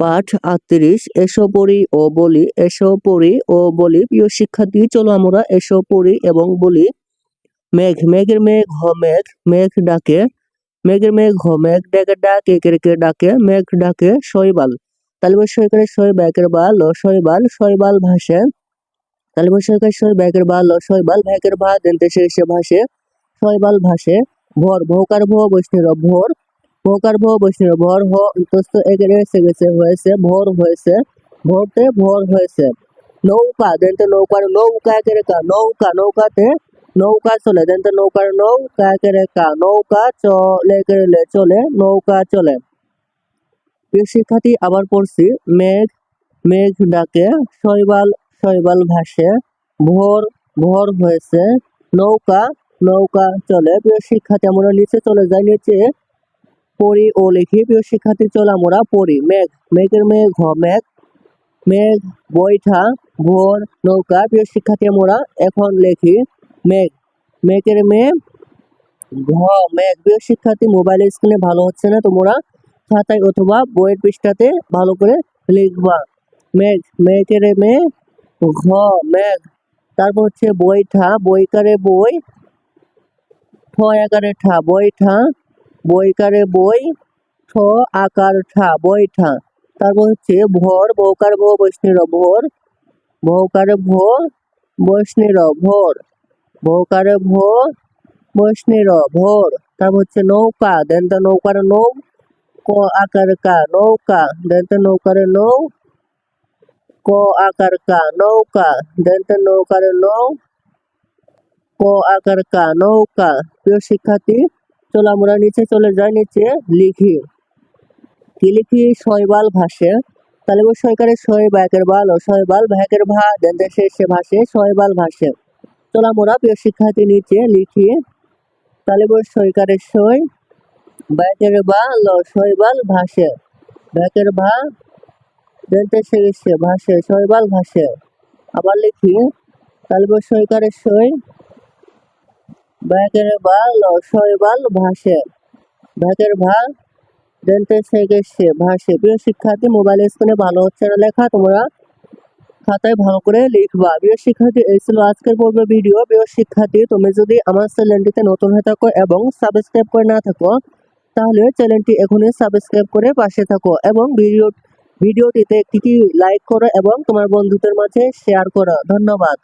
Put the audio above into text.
পাঠ আটত্রিশ, এসো পড়ি ও বলি, এসো পড়ি ও বলি। প্রিয় শিক্ষার্থী, চলো আমরা এসো পড়ি এবং বলি, মেঘ, মেঘের মেঘ, হ, মেঘ মেঘ ডাকে, মেঘের মেঘ, হ, মেঘ ডেকে ডাকে কেরকে ডাকে, মেঘ ডাকে শৈবাল তালিম সৈকারে শৈ ব্যাকের বা ল শৈবাল শৈবাল ভাসে তালিম সৈকার শৈ ব্যাকের বা ল শৈবাল ভ্যাকের ভা দেনতে শেষে ভাসে। শৈবাল ভাসে, ভর, ভৌকার ভো বৈষ্ণীর ভোর। ভৌকার ভো বৈষ্ণীর ভর হ অন্তস্থ এসে গেছে হয়েছে ভোর হয়েছে ভোরতে ভোর হয়েছে নৌকা দেনতে নৌকার নৌকা একের কা, নৌকা, নৌকাতে নৌকা চলে। দেনতে নৌকার নৌকা একের কা, নৌকা চলে গেলে চলে, নৌকা চলে। প্রিয় শিক্ষার্থী আবার পড়ছি মেঘ মেঘ ডাকে, শৈবাল শৈবাল ভাসে ভোর ভোর হয়েছে নৌকা নৌকা চলে। প্রিয় শিক্ষার্থী আমরা নিচে চলে যাই নিচে পড়ি ও লিখি। প্রিয় শিক্ষার্থী, চলে আমরা পড়ি। মেঘ, মেঘের মেঘ মেঘ। মেঘ, বৈঠা, ভোর, নৌকা। প্রিয় শিক্ষার্থী, আমরা এখন লিখি মেঘ। মেঘের মেঘ, ঘ, মেঘ। প্রিয় শিক্ষার্থী মোবাইল স্ক্রিনে ভালো হচ্ছে না, তোমরা খাতায় অথবা বইয়ের পৃষ্ঠাতে ভালো করে লিখবা। মেঘ, মেঘের মেঘ, ঘ, মেঘ। তারপর হচ্ছে বইঠা বইকারে বই ঠ আকারে ঠা বইঠা বইকারে বই, ঠ, আকার, ঠা বইঠা তারপর হচ্ছে ভোর বৌকার ভো বৈষ্ণীর ভোর। ভৌকারে ভো বৈষ্ণীর ভোর। ভৌকারে ভো বৈষ্ণীর ভোর। তারপর হচ্ছে নৌকা, দেন তো নৌকার নৌ, ক আকার কা, নৌকা, দেন তো নৌকারে নৌ, ক আকার কা, নৌকা, দেন তো নৌকারে নৌ, ক আকার কা, নৌকা। প্রিয় শিক্ষার্থী চলো, আমরা নিচে চলে যাই, নিচে লিখি। কি লিখি? শৈবাল ভাসে। তাহলে সৈকারে শৈ ব্যাকের বাল, ও শৈবাল ভ্যাকের ভা দেন সে ভাসে, শৈবাল ভাসে। চলো, আমরা প্রিয় শিক্ষার্থী নিচে লিখি। তাহলে সৈকারে সই ব্যাকের বা ল শৈবাল ভাসে। ব্যাকের ভা দেনতে সে ভাসে, শৈবাল ভাসে। আবার লিখি। তাহলে সৈকারে সই ব্যাকের বা ল শৈবাল ভাসে। ব্যাকের ভা দেনতে সে গেছে ভাসে। প্রিয় শিক্ষার্থী মোবাইল স্ক্রিনে ভালো হচ্ছে না লেখা, তোমরা খাতায় ভালো করে লিখবা। প্রিয় শিক্ষার্থী, এই ছিল আজকের পর্বে ভিডিও প্রিয় শিক্ষার্থী, তুমি যদি আমার চ্যানেলটিতে নতুন হয়ে থাকো এবং সাবস্ক্রাইব করে না থাকো, তাহলে চ্যানেলটি এখনই সাবস্ক্রাইব করে পাশে থাকো এবং ভিডিও ভিডিওটিতে একটি লাইক করো এবং তোমার বন্ধুদের মাঝে শেয়ার করো। ধন্যবাদ।